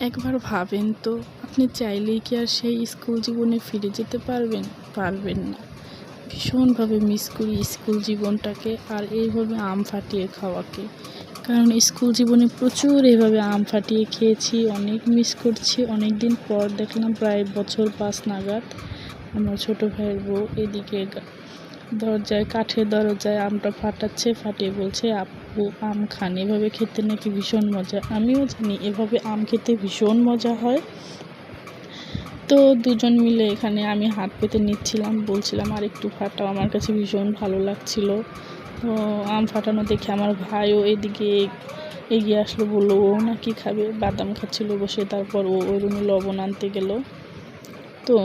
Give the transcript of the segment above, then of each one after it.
একবার ভাবেন তো, আপনি চাইলেই কি আর সেই স্কুল জীবনে ফিরে যেতে পারবেন? পারবেন না। ভীষণভাবে মিস করি স্কুল জীবনটাকে আর এইভাবে আম ফাটিয়ে খাওয়াকে। কারণ স্কুল জীবনে প্রচুর এভাবে আম ফাটিয়ে খেয়েছি, অনেক মিস করছি। অনেক দিন পর দেখলাম প্রায় বছর পাঁচ নাগাদ আমার ছোটো ভাইয়ের বউ এদিকে দরজায়, কাঠের দরজায় আমটা ফাটাচ্ছে, ফাটিয়ে বলছে, আপু, আম খান, এভাবে খেতে নাকি ভীষণ মজা? আমিও জানি, এভাবে আম খেতে ভীষণ মজা হয়। তো দুজন মিলে এখানে আমি হাত পেতে নিচ্ছিলাম, বলছিলাম, আর একটু ফাটাও, আমার কাছে ভীষণ ভালো লাগছিল। তো আম ফাটানো দেখে আমার ভাইও এদিকে এগিয়ে আসলো, বলল, ও নাকি খাবে? বাদাম খাচ্ছিল বসে, তারপর ও ওই রুমে লবণ আনতে গেল। তো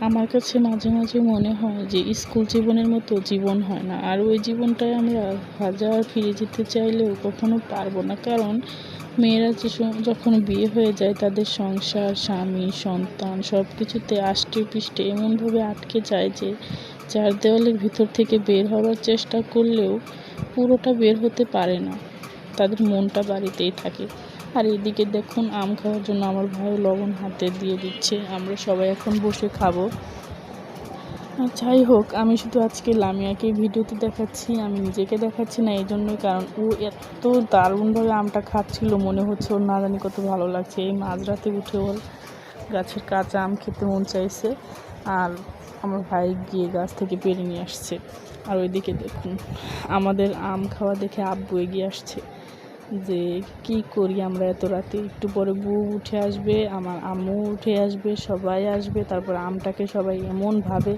আমার কাছে মাঝে মাঝে মনে হয় যে স্কুল জীবনের মতো জীবন হয় না। আর ওই জীবনটায় আমরা হাজার ফিরে যেতে চাইলেও কখনো পারব না। কারণ মেয়েরা যে যখন বিয়ে হয়ে যায়, তাদের সংসার, স্বামী, সন্তান সব কিছুতে আষ্টে পিষ্টে এমনভাবে আটকে যায় যে চার দেওয়ালের ভিতর থেকে বের হওয়ার চেষ্টা করলেও পুরোটা বের হতে পারে না। তাদের মনটা বাড়িতেই থাকে। আর এদিকে দেখুন, আম খাওয়ার জন্য আমার ভাই লবণ হাতে দিয়ে দিচ্ছে। আমরা সবাই এখন বসে খাব। যাই হোক, আমি শুধু আজকে লামিয়াকে ভিডিওতে দেখাচ্ছি, আমি নিজেকে দেখাচ্ছি না এই জন্যই কারণ ও এত দারুণভাবে আমটা খাচ্ছিল, মনে হচ্ছে ওর না জানি কত ভালো লাগছে। এই মাঝরাতে উঠে ওর গাছের কাঁচা আম খেতে মন চাইছে, আর আমার ভাই গিয়ে গাছ থেকে পেরে নিয়ে আসছে। আর ওইদিকে দেখুন, আমাদের আম খাওয়া দেখে আব্বু এগিয়ে আসছে। যে কি করি আমরা এত রাতে? একটু পরে বউ উঠে আসবে, আমার আম্মু উঠে আসবে, সবাই আসবে, তারপর আমটাকে সবাই এমনভাবে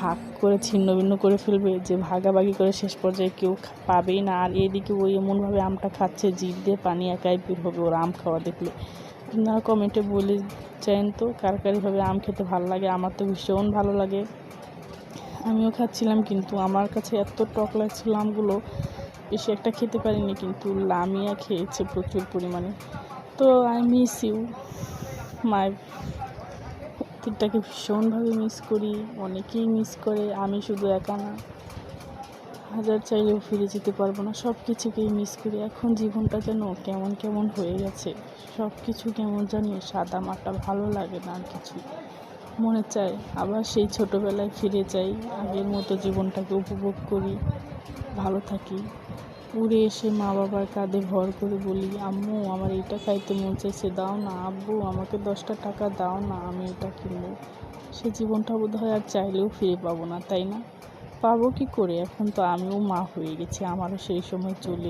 ভাগ করে ছিন্ন ভিন্ন করে ফেলবে যে ভাগাভাগি করে শেষ পর্যায়ে কেউ পাবেই না। আর এদিকে ওই এমনভাবে আমটা খাচ্ছে, জিভ দিয়ে পানি একাই বের হবে ওর আম খাওয়া দেখলে। আপনারা কমেন্টে বলে চাইন তো, কার কার এভাবে আম খেতে ভালো লাগে? আমার তো ভীষণ ভালো লাগে। আমিও খাচ্ছিলাম, কিন্তু আমার কাছে এত টক লাগছিল আমগুলো। বেশি একটা খেতে পারিনি, কিন্তু লামিয়া খেয়েছে প্রচুর পরিমাণে। তো আই মিস ইউ মাই তিনটাকে ভীষণভাবে মিস করি, অনেকেই মিস করে, আমি শুধু একা না। হাজার চাইলেও ফিরে যেতে পারব না সব কিছুকেই মিস করি। এখন জীবনটা যেন কেমন কেমন হয়ে গেছে সব কিছু কেমন জানি, সাদা মাটা ভালো লাগে না কিছু। মনে চায় আবার সেই ছোটোবেলায় ফিরে যাই, আগের মতো জীবনটাকে উপভোগ করি। ভালো থাকি। উড়ে এসে মা বাবার কাঁধে ভর করে বলি, আম্মু, আমার এটা খাইতে মন চাইছে, দাও না, আব্বু, আমাকে দশটা টাকা দাও না, আমি এটা কিনবো। সে জীবনটা বোধ হয় আর চাইলেও ফিরে পাবো না, তাই না? পাবো কি করে? এখন তো আমিও মা হয়ে গেছি, আমারও সেই সময় চলে